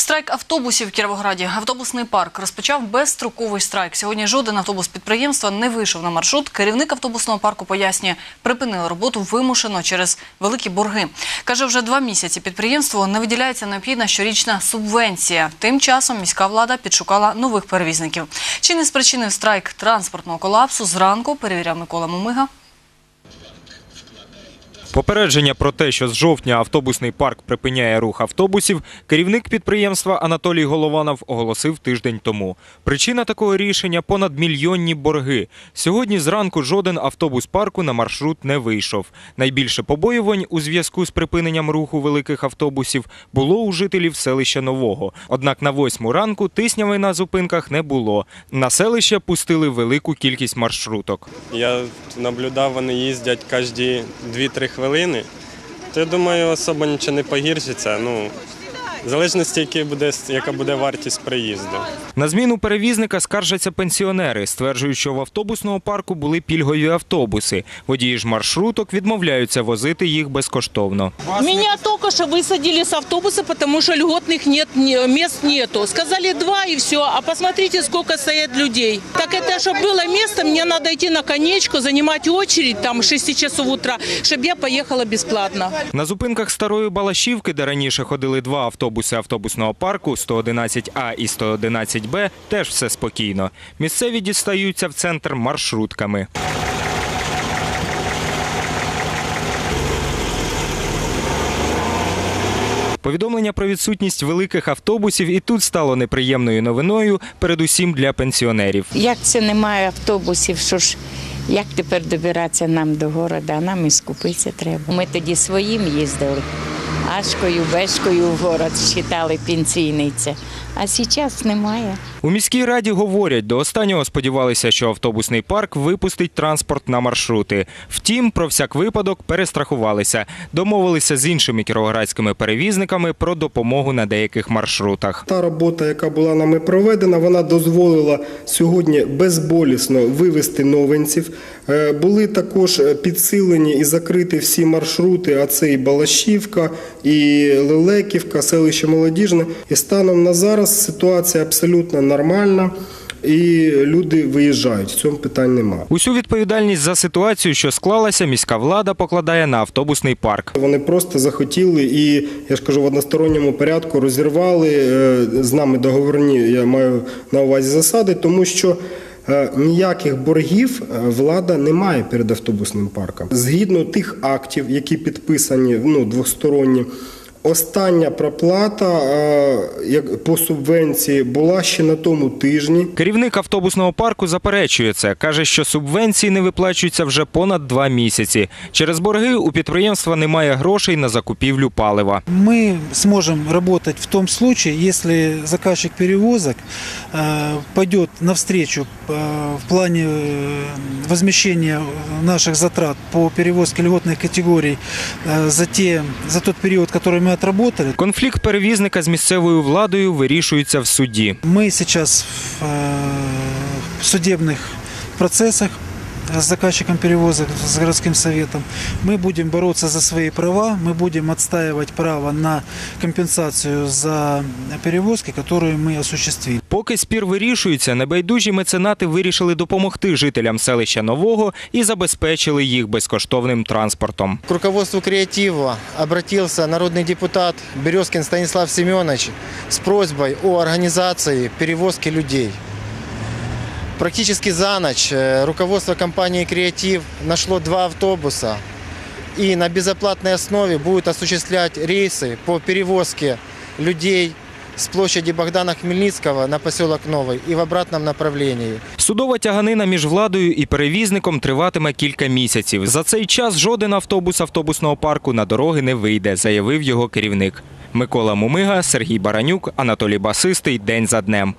Страйк автобусів в Кіровограді. Автобусний парк розпочав безстроковий страйк. Сьогодні жоден автобус підприємства не вийшов на маршрут. Керівник автобусного парку пояснює, припинили роботу вимушено через великі борги. Каже, вже два місяці підприємству не виділяється необхідна щорічна субвенція. Тим часом міська влада підшукала нових перевізників. Чи не спричинив страйк транспортного колапсу? Зранку перевіряв Микола Мумига. Попередження про те, що з жовтня автобусний парк припиняє рух автобусів, керівник підприємства Анатолій Голованов оголосив тиждень тому. Причина такого рішення понадмільйонні борги. Сьогодні зранку жоден автобус парку на маршрут не вийшов. Найбільше побоювань у зв'язку з припиненням руху великих автобусів було у жителів селища Нового. Однак на восьму ранку тисняви на зупинках не було. На селище пустили велику кількість маршруток. Я наблюдав, вони їздять кожні 2-3 хвилини. То я думаю, особо нічого не погіршиться. Ну, в залежності, яка буде, яка буде вартість приїзду. На зміну перевізника скаржаться пенсіонери, стверджують, що в автобусного парку були пільгові автобуси. Водії ж маршруток відмовляються возити їх безкоштовно. Меня только что высадили с автобуса, потому что льготных нет, не- мест нету. Сказали два и все, а посмотрите, сколько стоят людей. Так это, чтобы было место, мне надо идти на конечку, занимать очередь там с 6 часов утра, чтобы я поехала бесплатно. На зупинках старої Балашівки, де раніше ходили два автобуси автобусного парку 111А і 111Б, теж все спокійно. Місцеві дістаються в центр маршрутками. Повідомлення про відсутність великих автобусів і тут стало неприємною новиною, передусім для пенсіонерів. Як це немає автобусів, що ж як тепер добиратися нам до города, а нам і скупитися треба. Ми тоді своїм їздили, ашкою, бешкою в город считали пенсійниця. А зараз немає. У міській раді говорять, до останнього сподівалися, що автобусний парк випустить транспорт на маршрути. Втім, про всяк випадок перестрахувалися. Домовилися з іншими кіровоградськими перевізниками про допомогу на деяких маршрутах. Та робота, яка була нами проведена, вона дозволила сьогодні безболісно вивести новинців. Е, Були також підсилені і закриті всі маршрути, а це і Балашівка, і Лелеківка, селище Молодіжне. І станом на зараз ситуація абсолютно нормальна, і люди виїжджають. В цьому питань немає. Усю відповідальність за ситуацію, що склалася, міська влада покладає на автобусний парк. Вони просто захотіли і, я ж кажу, в односторонньому порядку розірвали е, з нами договорні, я маю на увазі засади, тому що ніяких боргів е, влада не має перед автобусним парком. Згідно тих актів, які підписані ну, двосторонні. Остання проплата е, як по субвенції була ще на тому тижні. Керівник автобусного парку заперечує це. Каже, що субвенції не виплачуються вже понад два місяці. Через борги у підприємства немає грошей на закупівлю палива. Мы сможем работать в том случае, если заказчик перевозок э, пойдет навстречу э, в плане э, возмещения наших затрат по перевозке льготных категорий э, за, те, за тот период, который мы отработали. Конфлікт перевізника з місцевою владою вирішується в суді. Мы сейчас в э, судебных процессах с заказчиком перевозок, с городским советом. Мы будем бороться за свои права, мы будем отстаивать право на компенсацию за перевозки, которые мы осуществили. Поки спір вирішується, небайдужі меценати вирішили допомогти жителям селища Нового і забезпечили їх безкоштовним транспортом. К руководству креатива обратился народный депутат Березкин Станислав Семенович с просьбой о организации перевозки людей. Практически за ночь э, руководство компании «Креатив» нашло два автобуса и на безоплатной основе будет осуществлять рейсы по перевозке людей с площади Богдана Хмельницкого на поселок Новый и в обратном направлении. Судова тяганина між владою і перевізником триватиме кілька місяців. За цей час жоден автобус автобусного парку на дороги не вийде, заявив його керівник. Микола Мумига, Сергій Баранюк, Анатолій Басистий. День за днем.